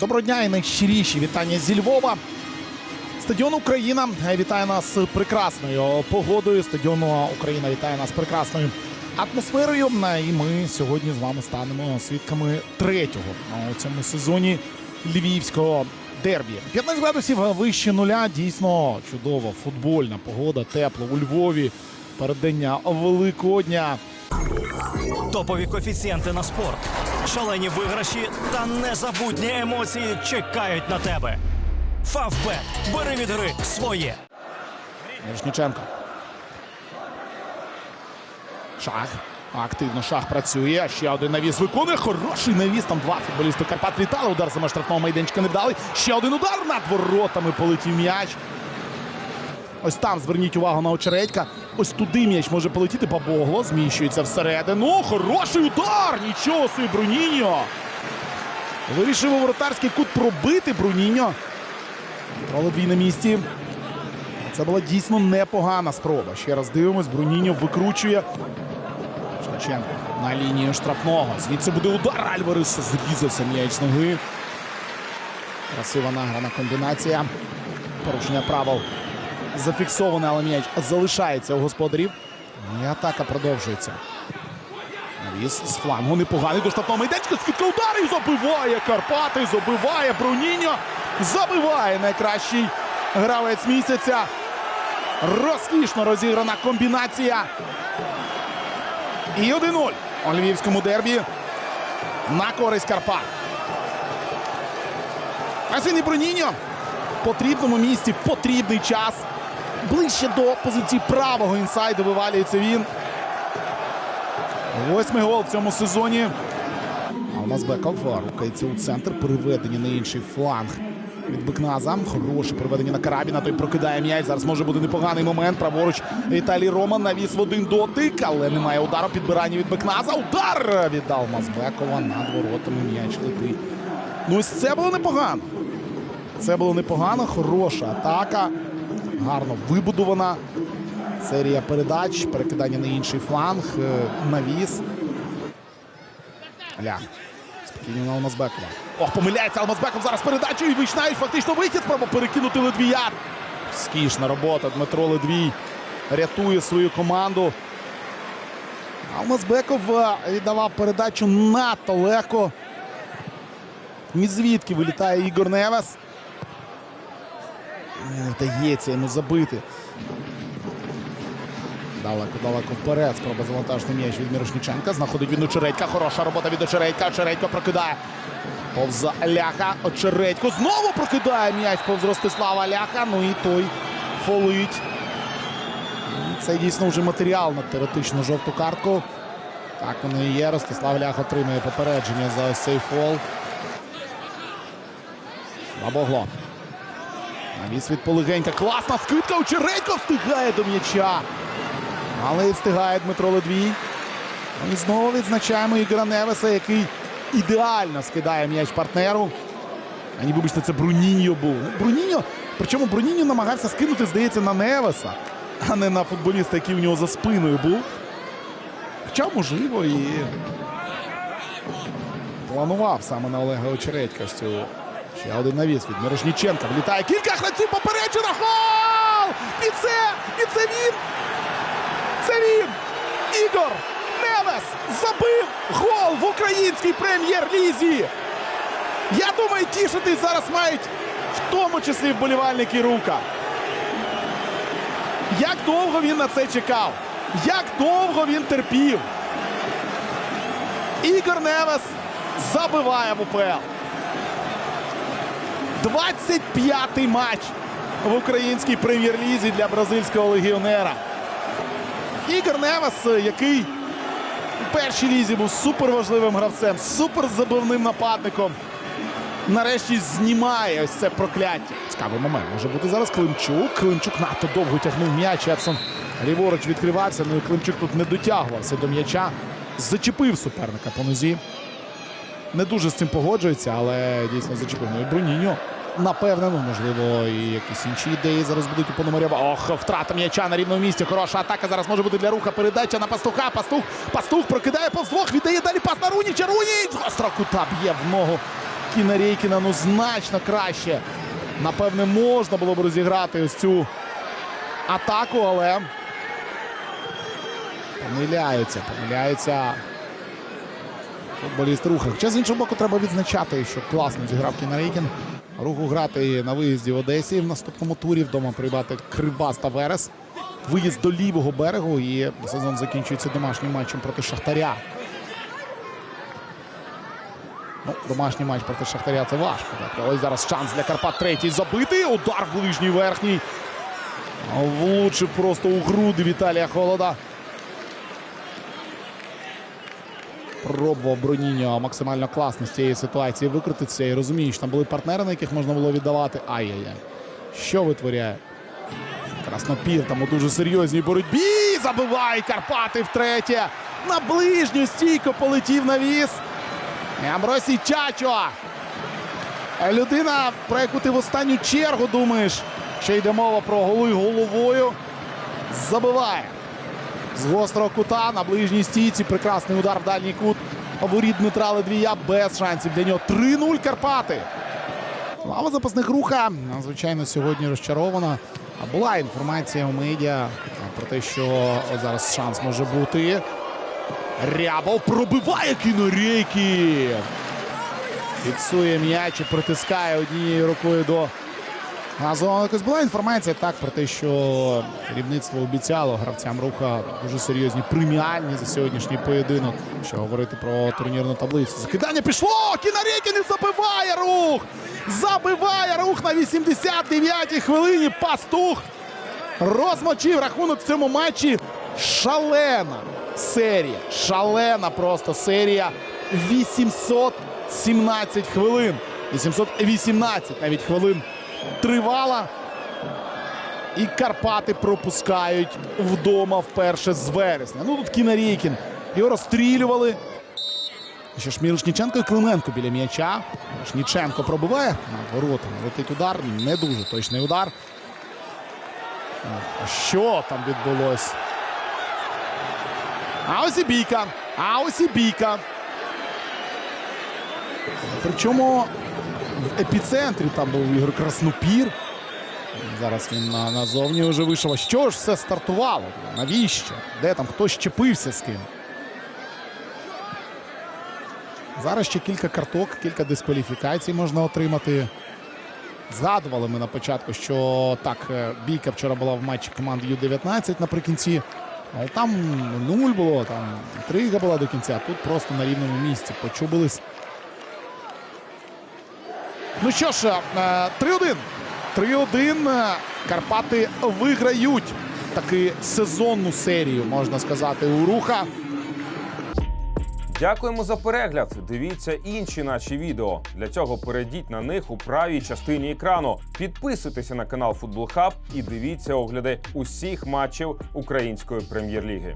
Доброго дня і найщиріші вітання зі Львова. Стадіон Україна вітає нас прекрасною погодою. Стадіон Україна вітає нас прекрасною атмосферою. І ми сьогодні з вами станемо свідками третього у цьому сезоні львівського дербі. 15 градусів вище нуля. Дійсно чудова футбольна погода, тепло у Львові. Переддення Великодня. Топові коефіцієнти на спорт, шалені виграші та незабутні емоції чекають на тебе. Фавбет. Бери від гри своє. Мірошніченко. Шах. Активно шах працює. Ще один навіс виконує. Хороший навіс. Там два футболісти Карпат літали. Удар за штрафного майданчика не вдали. Ще один удар над воротами полетів м'яч. Ось там зверніть увагу на очередька. Ось туди м'яч може полетіти. Бабогло зміщується всередину. Хороший удар! Нічого собі, Бруніньо. Вирішив у воротарський кут пробити Бруніньо. Тролодвій на місці. Це була дійсно непогана спроба. Ще раз дивимось. Бруніньо викручує. Шевченко на лінію штрафного. Звідси буде удар. Альварес зрізався м'яч з ноги. Красива награна комбінація. Порушення правил зафіксоване, але м'яч залишається у господарів. І атака продовжується. Навіс з флангу непоганий до штрафного майданчика. Скидка ударів забиває Карпати, забиває Бруніньо. Забиває найкращий гравець місяця. Розкішно розіграна комбінація. І 1-0 у львівському дербі на користь Карпат. Арсеній Бруніньо в потрібному місці, потрібний час. Ближче до позиції правого інсайду вивалюється він. Восьмий гол в цьому сезоні. Алмазбеков рухається у центр. Переведення на інший фланг від Бекназа. Хороше переведення на Карабіна. Той прокидає м'яч. Зараз може бути непоганий момент. Праворуч Віталій Роман навіс в один дотик, але немає удару. Підбирання від Бекназа. Удар від Алмазбекова над воротами. М'яч летить. Ну ось це було непогано. Це було непогано. Хороша атака. Гарно вибудована. Серія передач, перекидання на інший фланг, е, навіс. Лях. Спокійно на Алмазбекова. Ох, помиляється Алмазбеков зараз передачу і вичнають фактично вихід. Спроба перекинути Ледвія. Скішна робота. Дмитро Ледвій рятує свою команду. Алмазбеков е, віддавав передачу надто легко. Ні звідки вилітає Ігор Невес. Не вдається йому забити. Далеко, далеко вперед. Спроба завантажити м'яч від Мірошніченка. Знаходить він Очередька. Хороша робота від Очередька. Очередько прокидає. Повз Ляха. Очередько знову прокидає м'яч повз Ростислава Ляха. Ну і той фолить. Це дійсно вже матеріал на теоретичну жовту картку. Так воно і є. Ростислав Лях отримує попередження за ось цей фол. Бабогло. Навіс від Полигенька. Класна скидка. Очередько встигає до м'яча. Але встигає Дмитро Ледвій. І знову відзначаємо Ігора Невеса, який ідеально скидає м'яч партнеру. А ні, вибачте, це Бруніньо був. Ну, Бруніньо, причому Бруніньо намагався скинути, здається, на Невеса, а не на футболіста, який у нього за спиною був. Хоча, можливо, і планував саме на Олега Очередька з цього. Ще один навіс від Мирошніченка. Влітає кілька гравців попереджено. Гол! І це! І це він! Це він! Ігор Невес забив гол в українській прем'єр-лізі. Я думаю, тішитись зараз мають в тому числі вболівальники рука. Як довго він на це чекав? Як довго він терпів? Ігор Невес забиває в УПЛ. 25-й матч в українській прем'єр-лізі для бразильського легіонера. Ігор Невес, який у першій лізі був суперважливим гравцем, суперзабивним нападником. Нарешті знімає ось це прокляття. Цікавий момент. Може бути зараз Климчук. Климчук надто довго тягнув м'яч. Едсон ліворуч відкривався. Ну і Климчук тут не дотягувався до м'яча. Зачепив суперника по нозі. Не дуже з цим погоджується, але дійсно зачепив. Ну і Бруніньо. Напевне, ну можливо, і якісь інші ідеї зараз будуть у Пономарєва. Ох, втрата м'яча на рівному місці. Хороша атака зараз може бути для руха. Передача на пастуха. Пастух. Пастух прокидає повз двох. Віддає далі пас на Руніча. Руніч! Гостра кута б'є в ногу Кіна Рейкіна ну значно краще. Напевне, можна було б розіграти ось цю атаку, але помиляються, помиляються футболіст руха. Хоча з іншого боку треба відзначати, що класно зіграв Кіна Рейкін. Руху грати на виїзді в Одесі в наступному турі. Вдома приймати Кривбас та Верес. Виїзд до лівого берегу і сезон закінчується домашнім матчем проти Шахтаря. Ну, домашній матч проти Шахтаря це важко. Так. Ось зараз шанс для Карпат третій забитий. Удар в ближній верхній. Влучив просто у груди Віталія Холода. Пробував Броніньо максимально класно з цієї ситуації викрутитися і розуміє, що там були партнери, на яких можна було віддавати. Ай-яй-яй. Що витворяє? Краснопір там у дуже серйозній боротьбі. Забиває Карпати втретє. На ближню стійку полетів навіс. І Амбросій Чачо. Людина, про яку ти в останню чергу думаєш, що йде мова про голи головою. Забиває. З гострого кута на ближній стійці. Прекрасний удар в дальній кут. Воріт Дмитра Ледвія без шансів для нього. 3-0 Карпати. Лава запасних руха, звичайно, сьогодні розчарована. Була інформація у медіа про те, що зараз шанс може бути. Рябов пробиває кінорейки. Фіксує м'яч і притискає однією рукою до газону. Якось була інформація так про те, що керівництво обіцяло гравцям руха дуже серйозні преміальні за сьогоднішній поєдинок. Що говорити про турнірну таблицю. Закидання пішло! Кінарейкін і забиває рух! Забиває рух на 89-й хвилині. Пастух розмочив рахунок в цьому матчі. Шалена серія. Шалена просто серія. 817 хвилин. 818 навіть хвилин тривала. І Карпати пропускають вдома вперше з вересня. Ну тут Кінарійкін. Його розстрілювали. Ще ж Мірошніченко і Клименко біля м'яча. Мірошніченко пробиває над воротами. Летить удар. Не дуже точний удар. Що там відбулось? А ось і бійка. А ось і бійка. Причому в епіцентрі там був Ігор Краснопір. Зараз він на, назовні вже вийшов. Що ж все стартувало? Навіщо? Де там хто щепився з ким? Зараз ще кілька карток, кілька дискваліфікацій можна отримати. Згадували ми на початку, що так, е, бійка вчора була в матчі команди Ю-19 наприкінці. Але там нуль було, там інтрига була до кінця. Тут просто на рівному місці почубились. Ну що ж, е, 3-1. 3-1. Е, Карпати виграють таки сезонну серію, можна сказати, у руха. Дякуємо за перегляд. Дивіться інші наші відео. Для цього перейдіть на них у правій частині екрану. Підписуйтеся на канал Футбол Хаб і дивіться огляди усіх матчів української прем'єр-ліги.